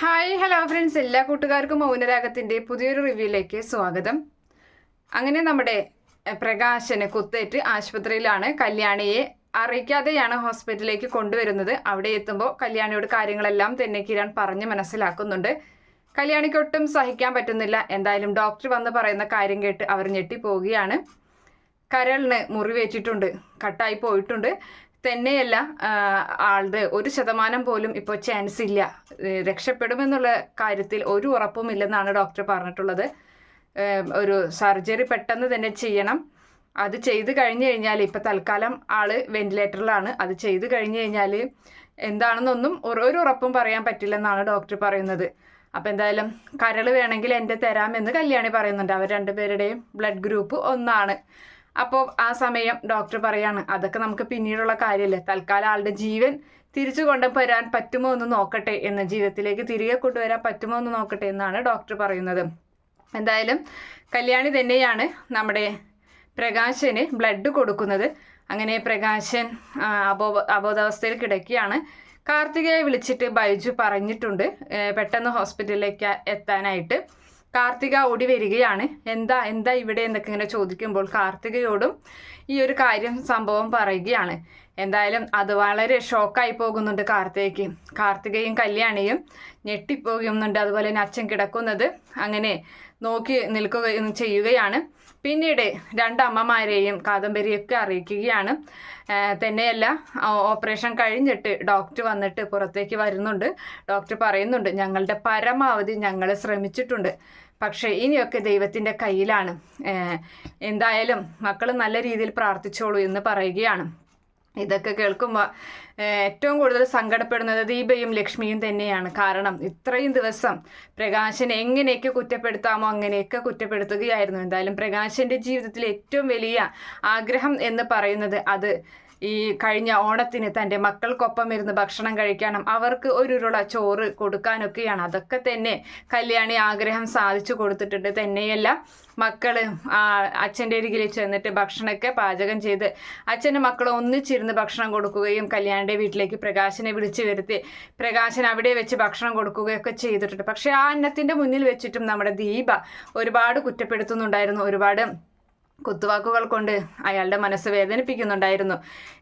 Hi hello friends എല്ലാ കൂട്ടുകാർക്കും മൗനരാഗത്തിന്റെ പുതിയൊരു റിവ്യൂയിലേക്ക് സ്വാഗതം. അങ്ങനെ നമ്മുടെ പ്രകാശന് കുത്തേറ്റ് ആശുപത്രിയിലാണ് കല്യാണിയെ അറിയിക്കാതെയാണ് ഹോസ്പിറ്റലിലേക്ക് കൊണ്ടുവരുന്നത്. അവിടെ എത്തുമ്പോൾ കല്യാണിയോട് കാര്യങ്ങളെല്ലാം തന്നെ കിരൺ പറഞ്ഞ് മനസ്സിലാക്കുന്നുണ്ട്. കല്യാണിക്കൊട്ടും സഹിക്കാൻ പറ്റുന്നില്ല. എന്തായാലും ഡോക്ടർ വന്ന് പറയുന്ന കാര്യം കേട്ട് അവർ ഞെട്ടിപ്പോവുകയാണ്. കരളിന് മുറിവേറ്റിട്ടുണ്ട്. കട്ടായി പോയിട്ടുണ്ട്. തന്നെയല്ല ആളുടെ ഒരു ശതമാനം പോലും ഇപ്പോൾ ചാൻസ് ഇല്ല. രക്ഷപ്പെടുമെന്നുള്ള കാര്യത്തിൽ ഒരു ഉറപ്പും ഇല്ലെന്നാണ് ഡോക്ടർ പറഞ്ഞിട്ടുള്ളത്. ഒരു സർജറി പെട്ടെന്ന് തന്നെ ചെയ്യണം. അത് ചെയ്ത് കഴിഞ്ഞു കഴിഞ്ഞാൽ ഇപ്പൊ തൽക്കാലം ആൾ വെന്റിലേറ്ററിലാണ് അത് ചെയ്ത് കഴിഞ്ഞു കഴിഞ്ഞാൽ എന്താണെന്നൊന്നും ഒരു ഉറപ്പും പറയാൻ പറ്റില്ലെന്നാണ് ഡോക്ടർ പറയുന്നത്. അപ്പോൾ എന്തായാലും കരൾ വേണമെങ്കിൽ എന്റെ തരാമെന്ന് കല്യാണി പറയുന്നുണ്ട്. അവർ രണ്ടുപേരുടെയും ബ്ലഡ് ഗ്രൂപ്പ് ഒന്നാണ്. അപ്പോൾ ആ സമയം ഡോക്ടർ പറയാണ് അതൊക്കെ നമുക്ക് പിന്നീടുള്ള കാര്യമല്ലേ തൽക്കാലം ആളുടെ ജീവൻ തിരിച്ചു കൊണ്ടുവരാൻ പറ്റുമോ എന്ന് നോക്കട്ടെ എന്ന് ജീവിതത്തിലേക്ക് തിരികെ കൊണ്ടുവരാൻ പറ്റുമോ എന്ന് നോക്കട്ടെ എന്നാണ് ഡോക്ടർ പറയുന്നത്. എന്തായാലും കല്യാണി തന്നെയാണ് നമ്മുടെ പ്രകാശന് ബ്ലഡ് കൊടുക്കുന്നത്. അങ്ങനെ പ്രകാശൻ അബോ അബോധാവസ്ഥയിൽ കിടക്കുകയാണ്. കാർത്തികയെ വിളിച്ചിട്ട് ബൈജു പറഞ്ഞിട്ടുണ്ട് പെട്ടെന്ന് ഹോസ്പിറ്റലിലേക്ക് എത്താനായിട്ട്. കാർത്തിക ഓടി വരികയാണ്. എന്താ എന്താ ഇവിടെ എന്നൊക്കെ ഇങ്ങനെ ചോദിക്കുമ്പോൾ കാർത്തികയോടും ഈ ഒരു കാര്യം സംഭവം പറയുകയാണ്. എന്തായാലും അത് വളരെ ഷോക്കായി പോകുന്നുണ്ട് കാർത്തികയ്ക്ക്. കാർത്തികയും കല്യാണിയും ഞെട്ടിപ്പോകുന്നുണ്ട്. അതുപോലെ തന്നെ അച്ഛൻ കിടക്കുന്നത് അങ്ങനെ നോക്കി നിൽക്കുകയും ചെയ്യുകയാണ്. പിന്നീട് രണ്ടമ്മമാരെയും കാദംബരിയൊക്കെ അറിയിക്കുകയാണ്. തന്നെയല്ല ഓപ്പറേഷൻ കഴിഞ്ഞിട്ട് ഡോക്ടർ വന്നിട്ട് പുറത്തേക്ക് വരുന്നുണ്ട്. ഡോക്ടർ പറയുന്നുണ്ട് ഞങ്ങളുടെ പരമാവധി ഞങ്ങൾ ശ്രമിച്ചിട്ടുണ്ട്. പക്ഷേ ഇനിയൊക്കെ ദൈവത്തിന്റെ കയ്യിലാണ്. എന്തായാലും മക്കൾ നല്ല രീതിയിൽ പ്രാർത്ഥിച്ചോളൂ എന്ന് പറയുകയാണ്. ഇതൊക്കെ കേൾക്കുമ്പോൾ ഏറ്റവും കൂടുതൽ സങ്കടപ്പെടുന്നത് ദീപയും ലക്ഷ്മിയും തന്നെയാണ്. കാരണം ഇത്രയും ദിവസം പ്രകാശനെ എങ്ങനെയൊക്കെ കുറ്റപ്പെടുത്താമോ അങ്ങനെയൊക്കെ കുറ്റപ്പെടുത്തുകയായിരുന്നു. എന്തായാലും പ്രകാശന്റെ ജീവിതത്തിൽ ഏറ്റവും വലിയ ആഗ്രഹം എന്ന് പറയുന്നത് അത് ഈ കഴിഞ്ഞ ഓണത്തിന് തന്റെ മക്കൾക്കൊപ്പം ഇരുന്ന് ഭക്ഷണം കഴിക്കാനും അവർക്ക് ഒരു ഉരുള ചോറ് കൊടുക്കാനൊക്കെയാണ്. അതൊക്കെ തന്നെ കല്യാണി ആഗ്രഹം സാധിച്ചു കൊടുത്തിട്ടുണ്ട്. തന്നെയല്ല മക്കൾ അച്ഛന്റെ അരികിൽ ചെന്നിട്ട് ഭക്ഷണമൊക്കെ പാചകം ചെയ്ത് അച്ഛനും മക്കളും ഒന്നിച്ചിരുന്ന് ഭക്ഷണം കൊടുക്കുകയും കല്യാണിന്റെ വീട്ടിലേക്ക് പ്രകാശനെ വിളിച്ചു വരുത്തി പ്രകാശൻ അവിടെ വെച്ച് ഭക്ഷണം കൊടുക്കുകയൊക്കെ ചെയ്തിട്ടുണ്ട്. പക്ഷേ ആ അന്നത്തിന്റെ മുന്നിൽ വെച്ചിട്ടും നമ്മുടെ ദീപ ഒരുപാട് കുറ്റപ്പെടുത്തുന്നുണ്ടായിരുന്നു. ഒരുപാട് കുത്തുവാക്കുകൾ കൊണ്ട് അയാളുടെ മനസ്സ് വേദനിപ്പിക്കുന്നുണ്ടായിരുന്നു.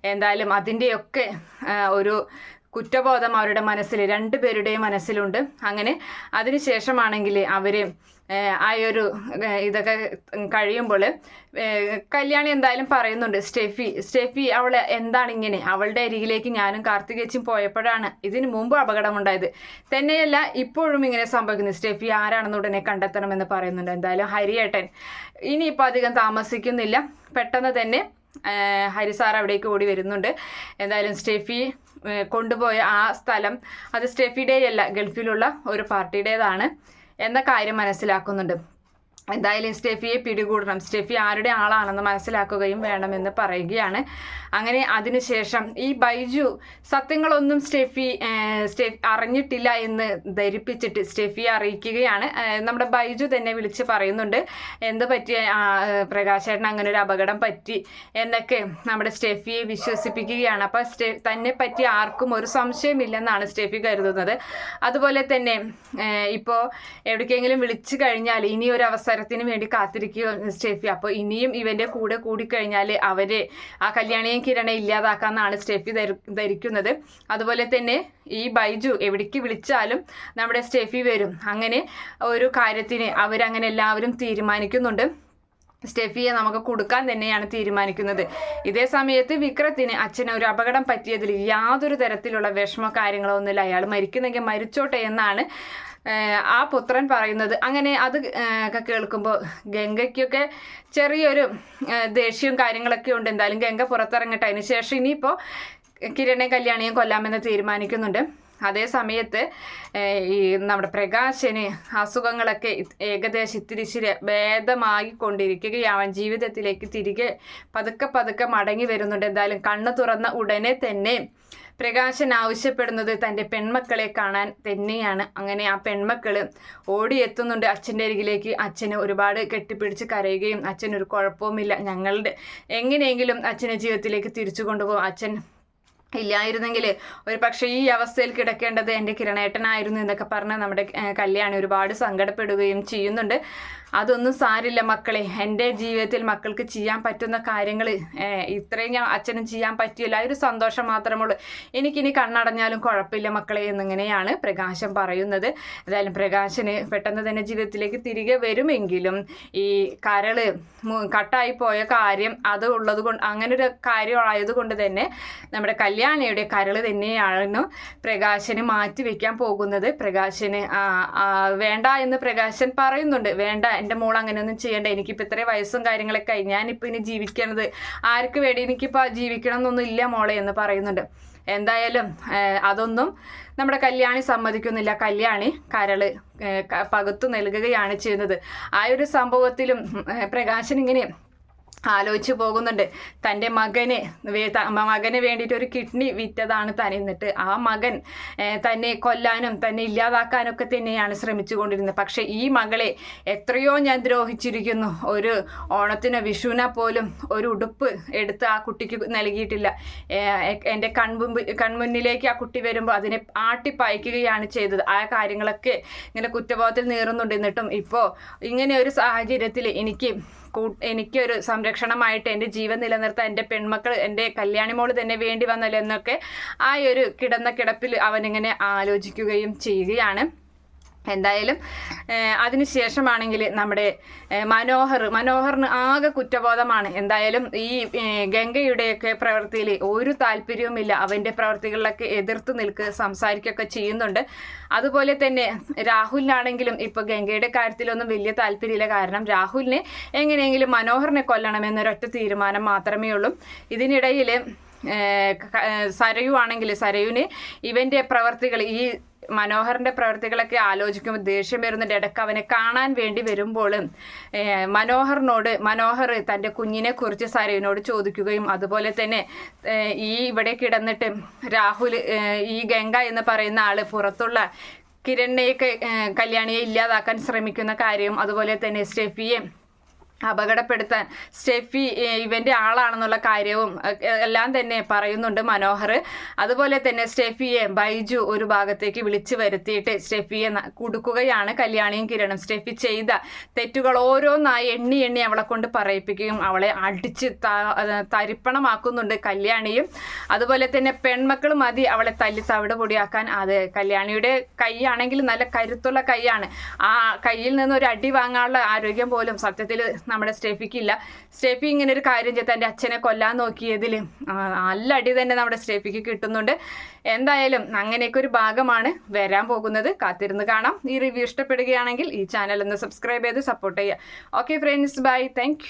എന്തായാലും അതിന്റെയൊക്കെ ഒരു കുറ്റബോധം അവരുടെ മനസ്സിൽ രണ്ടുപേരുടെയും മനസ്സിലുണ്ട്. അങ്ങനെ അതിനുശേഷമാണെങ്കിൽ അവർ ആ ഒരു ഇതൊക്കെ കഴിയുമ്പോൾ കല്യാണി എന്തായാലും പറയുന്നുണ്ട് സ്റ്റെഫി സ്റ്റെഫി അവൾ എന്താണ് ഇങ്ങനെ? അവളുടെ അരികിലേക്ക് ഞാനും കാർത്തികേച്ചും പോയപ്പോഴാണ് ഇതിനു മുമ്പ് അപകടമുണ്ടായത്. തന്നെയല്ല ഇപ്പോഴും ഇങ്ങനെ സംഭവിക്കുന്നു സ്റ്റെഫി ആരാണെന്ന് ഉടനെ കണ്ടെത്തണമെന്ന് പറയുന്നുണ്ട്. എന്തായാലും ഹരിയേട്ടൻ ഇനിയിപ്പോൾ അധികം താമസിക്കുന്നില്ല. പെട്ടെന്ന് തന്നെ ഹരിസാർ ഹരി സാർ അവിടേക്ക് ഓടി വരുന്നുണ്ട്. എന്തായാലും സ്റ്റെഫി കൊണ്ടുപോയ ആ സ്ഥലം അത് സ്റ്റെഫിയുടെ അല്ല ഗൾഫിലുള്ള ഒരു പാർട്ടിയുടേതാണ് എന്ന കാര്യം മനസ്സിലാക്കുന്നുണ്ട്. എന്തായാലും സ്റ്റെഫിയെ പിടികൂടണം. സ്റ്റെഫി ആരുടെ ആളാണെന്ന് മനസ്സിലാക്കുകയും വേണമെന്ന് പറയുകയാണ്. അങ്ങനെ അതിനുശേഷം ഈ ബൈജു സത്യങ്ങളൊന്നും സ്റ്റെഫി സ്റ്റെഫ് അറിഞ്ഞിട്ടില്ല എന്ന് ധരിപ്പിച്ചിട്ട് സ്റ്റെഫിയെ അറിയിക്കുകയാണ്. നമ്മുടെ ബൈജു തന്നെ വിളിച്ച് പറയുന്നുണ്ട് എന്ത് പറ്റിയ പ്രകാശേട്ടൻ അങ്ങനെ ഒരു അപകടം പറ്റി? എന്നൊക്കെ നമ്മുടെ സ്റ്റെഫിയെ വിശ്വസിപ്പിക്കുകയാണ്. അപ്പോൾ സ്റ്റെ തന്നെ പറ്റി ആർക്കും ഒരു സംശയമില്ലെന്നാണ് സ്റ്റെഫി കരുതുന്നത്. അതുപോലെ തന്നെ ഇപ്പോൾ എവിടേക്കെങ്കിലും വിളിച്ചു കഴിഞ്ഞാൽ ഇനി ഒരു അവസരത്തിന് വേണ്ടി കാത്തിരിക്കുക സ്റ്റെഫി. അപ്പോൾ ഇനിയും ഇവന്റെ കൂടെ കൂടിക്കഴിഞ്ഞാൽ അവരെ ആ കല്യാണിയും കിരണെ ഇല്ലാതാക്കാമെന്നാണ് സ്റ്റെഫി ധരി ധരിക്കുന്നത്. അതുപോലെ തന്നെ ഈ ബൈജു എവിടേക്ക് വിളിച്ചാലും നമ്മുടെ സ്റ്റെഫി വരും. അങ്ങനെ ഒരു കാര്യത്തിന് അവരങ്ങനെ എല്ലാവരും തീരുമാനിക്കുന്നുണ്ട്. സ്റ്റെഫിയെ നമുക്ക് കൊടുക്കാൻ തന്നെയാണ് തീരുമാനിക്കുന്നത്. ഇതേ സമയത്ത് വിക്രത്തിന് അച്ഛന് ഒരു അപകടം പറ്റിയതിൽ യാതൊരു തരത്തിലുള്ള വിഷമ കാര്യങ്ങളോ ഒന്നുമില്ല അയാൾ മരിക്കുന്നെങ്കിൽ മരിച്ചോട്ടെ എന്നാണ് ആ പുത്രൻ പറയുന്നത് അങ്ങനെ അത് ഒക്കെ കേൾക്കുമ്പോൾ ഗംഗയ്ക്കൊക്കെ ചെറിയൊരു ദേഷ്യവും കാര്യങ്ങളൊക്കെ ഉണ്ട്. എന്തായാലും ഗംഗ പുറത്തിറങ്ങട്ടെ. അതിന് ശേഷം ഇനിയിപ്പോൾ കിരണെ കല്യാണിയും കൊല്ലാമെന്ന് തീരുമാനിക്കുന്നുണ്ട്. അതേ സമയത്ത് ഈ നമ്മുടെ പ്രകാശന് അസുഖങ്ങളൊക്കെ ഏകദേശം ഇത്തിരി ഇച്ചിരി ഭേദമായി കൊണ്ടിരിക്കുകയാവാൻ ജീവിതത്തിലേക്ക് തിരികെ പതുക്കെ പതുക്കെ മടങ്ങി വരുന്നുണ്ട്. എന്തായാലും കണ്ണ് തുറന്ന ഉടനെ തന്നെ പ്രകാശൻ ആവശ്യപ്പെടുന്നത് തന്റെ പെൺമക്കളെ കാണാൻ തന്നെയാണ്. അങ്ങനെ ആ പെൺമക്കൾ ഓടിയെത്തുന്നുണ്ട്. അച്ഛന്റെ അരികിലേക്ക് അച്ഛന് ഒരുപാട് കെട്ടിപ്പിടിച്ച് കരയുകയും അച്ഛൻ ഒരു കുഴപ്പവുമില്ല. ഞങ്ങളുടെ എങ്ങനെയെങ്കിലും അച്ഛനെ ജീവിതത്തിലേക്ക് തിരിച്ചു കൊണ്ടുപോകും. അച്ഛൻ ഇല്ലായിരുന്നെങ്കിൽ ഒരു പക്ഷേ ഈ അവസ്ഥയിൽ കിടക്കേണ്ടത് എന്റെ കിരണേട്ടനായിരുന്നു എന്നൊക്കെ പറഞ്ഞ് നമ്മുടെ കല്യാണി ഒരുപാട് സങ്കടപ്പെടുകയും ചെയ്യുന്നുണ്ട്. അതൊന്നും സാരില്ല മക്കളെ. എന്റെ ജീവിതത്തിൽ മക്കൾക്ക് ചെയ്യാൻ പറ്റുന്ന കാര്യങ്ങൾ ഇത്രയും ഞാൻ അച്ഛനും ചെയ്യാൻ പറ്റിയില്ല. ഒരു സന്തോഷം മാത്രമേ ഉള്ളൂ. എനിക്കിനി കണ്ണടഞ്ഞാലും കുഴപ്പമില്ല മക്കളെ എന്നിങ്ങനെയാണ് പ്രകാശം പറയുന്നത്. എന്തായാലും പ്രകാശന് പെട്ടെന്ന് തന്നെ ജീവിതത്തിലേക്ക് തിരികെ വരുമെങ്കിലും ഈ കരൾ കട്ടായി പോയ കാര്യം അത് ഉള്ളത് കൊണ്ട് അങ്ങനെ ഒരു കാര്യം ആയതുകൊണ്ട് തന്നെ നമ്മുടെ കല്യാണിയുടെ കരൾ തന്നെയാണ് പ്രകാശന് മാറ്റി വെക്കാൻ പോകുന്നത്. പ്രകാശന് വേണ്ട എന്ന് പ്രകാശൻ പറയുന്നുണ്ട്. വേണ്ട എന്റെ മോൾ അങ്ങനെയൊന്നും ചെയ്യണ്ട. എനിക്കിപ്പോൾ ഇത്രയും വയസ്സും കാര്യങ്ങളൊക്കെ ആയി. ഞാനിപ്പോൾ ഇനി ജീവിക്കണത് ആർക്ക് വേണ്ടി എനിക്കിപ്പോൾ ജീവിക്കണം എന്നൊന്നും ഇല്ല മോളെ എന്ന് പറയുന്നുണ്ട്. എന്തായാലും അതൊന്നും നമ്മുടെ കല്യാണി സമ്മതിക്കുന്നില്ല. കല്യാണി കരൾ പകുത്തു നൽകുകയാണ് ചെയ്യുന്നത്. ആ ഒരു സംഭവത്തിലും പ്രകാശൻ ഇങ്ങനെ ആലോചിച്ച് പോകുന്നുണ്ട്. തന്റെ മകന് മകന് വേണ്ടിയിട്ട് ഒരു കിഡ്നി വിറ്റതാണ് താൻ എന്നിട്ട്. ആ മകൻ തന്നെ കൊല്ലാനും തന്നെ ഇല്ലാതാക്കാനൊക്കെ തന്നെയാണ് ശ്രമിച്ചു കൊണ്ടിരുന്നത് പക്ഷേ ഈ മകളെ എത്രയോ ഞാൻ ദ്രോഹിച്ചിരിക്കുന്നു. ഒരു ഓണത്തിന് വിഷുവിനെ പോലും ഒരു ഉടുപ്പ് എടുത്ത് ആ കുട്ടിക്ക് നൽകിയിട്ടില്ല. എന്റെ കൺമുമ്പ് കൺമുന്നിലേക്ക് ആ കുട്ടി വരുമ്പോൾ അതിനെ ആട്ടിപ്പായ്ക്കുകയാണ് ചെയ്തത്. ആ കാര്യങ്ങളൊക്കെ ഇങ്ങനെ കുറ്റബോധത്തിൽ നീറുന്നുണ്ട്. എന്നിട്ടും ഇപ്പോൾ ഇങ്ങനെ ഒരു സാഹചര്യത്തിൽ എനിക്ക് എനിക്കൊരു സംരക്ഷണമായിട്ട് എന്റെ ജീവൻ നിലനിർത്താൻ എന്റെ പെൺമക്കൾ എന്റെ കല്യാണി മോൾ തന്നെ വേണ്ടി വന്നല്ലോ എന്നൊക്കെ ആ ഒരു കിടന്ന കിടപ്പിൽ അവനിങ്ങനെ ആലോചിക്കുകയും ചെയ്യുകയാണ്. എന്തായാലും അതിനുശേഷമാണെങ്കിൽ നമ്മുടെ മനോഹർ മനോഹറിന് ആകെ കുറ്റബോധമാണ്. എന്തായാലും ഈ ഗംഗയുടെയൊക്കെ പ്രവൃത്തിയിൽ ഒരു താല്പര്യവുമില്ല. അവന്റെ പ്രവൃത്തികളിലൊക്കെ എതിർത്ത് നിൽക്കുക സംസാരിക്കുകയൊക്കെ ചെയ്യുന്നുണ്ട്. അതുപോലെ തന്നെ രാഹുലിനാണെങ്കിലും ഇപ്പോൾ ഗംഗയുടെ കാര്യത്തിലൊന്നും വലിയ താല്പര്യമില്ല. കാരണം രാഹുലിനെ എങ്ങനെയെങ്കിലും മനോഹറിനെ കൊല്ലണം എന്നൊരൊറ്റ തീരുമാനം മാത്രമേ ഉള്ളൂ. ഇതിനിടയിൽ സരയു ആണെങ്കിൽ സരയുവിന് ഇവന്റെ പ്രവർത്തികൾ ഈ മനോഹറിന്റെ പ്രവർത്തികളൊക്കെ ആലോചിക്കുമ്പോൾ ദേഷ്യം വരുന്നുണ്ട്. ഇടയ്ക്ക് അവനെ കാണാൻ വേണ്ടി വരുമ്പോൾ മനോഹറിനോട് മനോഹർ തന്റെ കുഞ്ഞിനെ കുറിച്ച് സരയുവിനോട് ചോദിക്കുകയും അതുപോലെ തന്നെ ഈ ഇവിടെ കിടന്നിട്ട് രാഹുൽ ഈ ഗംഗ എന്ന് പറയുന്ന ആൾ പുറത്തുള്ള കിരണിനെയൊക്കെ കല്യാണിയെ ഇല്ലാതാക്കാൻ ശ്രമിക്കുന്ന കാര്യം അതുപോലെ തന്നെ സ്റ്റെഫിയെ അപകടപ്പെടുത്താൻ സ്റ്റെഫി ഇവന്റെ ആളാണെന്നുള്ള കാര്യവും എല്ലാം തന്നെ പറയുന്നുണ്ട് മനോഹർ. അതുപോലെ തന്നെ സ്റ്റെഫിയെ ബൈജു ഒരു ഭാഗത്തേക്ക് വിളിച്ചു വരുത്തിയിട്ട് സ്റ്റെഫിയെ കൊടുക്കുകയാണ് കല്യാണിയും കിരണും. സ്റ്റെഫി ചെയ്ത തെറ്റുകൾ ഓരോന്നായി എണ്ണി എണ്ണി അവളെ കൊണ്ട് പറയിപ്പിക്കുകയും അവളെ അടിച്ച് തരിപ്പണമാക്കുന്നുണ്ട് കല്യാണിയും. അതുപോലെ തന്നെ പെൺമക്കൾ മതി അവളെ തല്ലി തവിട് പൊടിയാക്കാൻ അത് കല്യാണിയുടെ കൈയാണെങ്കിൽ നല്ല കരുത്തുള്ള കൈയാണ്. ആ കയ്യിൽ നിന്ന് ഒരു അടി വാങ്ങാനുള്ള ആരോഗ്യം പോലും സത്യത്തിൽ നമ്മുടെ സ്റ്റെഫിക്കില്ല. സ്റ്റെഫി ഇങ്ങനെ ഒരു കാര്യം ചെയ്ത് എന്റെ അച്ഛനെ കൊല്ലാൻ നോക്കിയതിൽ നല്ല അടി തന്നെ നമ്മുടെ സ്റ്റെഫിക്ക് കിട്ടുന്നുണ്ട്. എന്തായാലും അങ്ങനെയൊക്കെ ഒരു ഭാഗമാണ് വരാൻ പോകുന്നത്. കാത്തിരുന്ന് കാണാം. ഈ റിവ്യൂ ഇഷ്ടപ്പെടുകയാണെങ്കിൽ ഈ ചാനൽ ഒന്ന് സബ്സ്ക്രൈബ് ചെയ്ത് സപ്പോർട്ട് ചെയ്യുക. Okay friends bye thank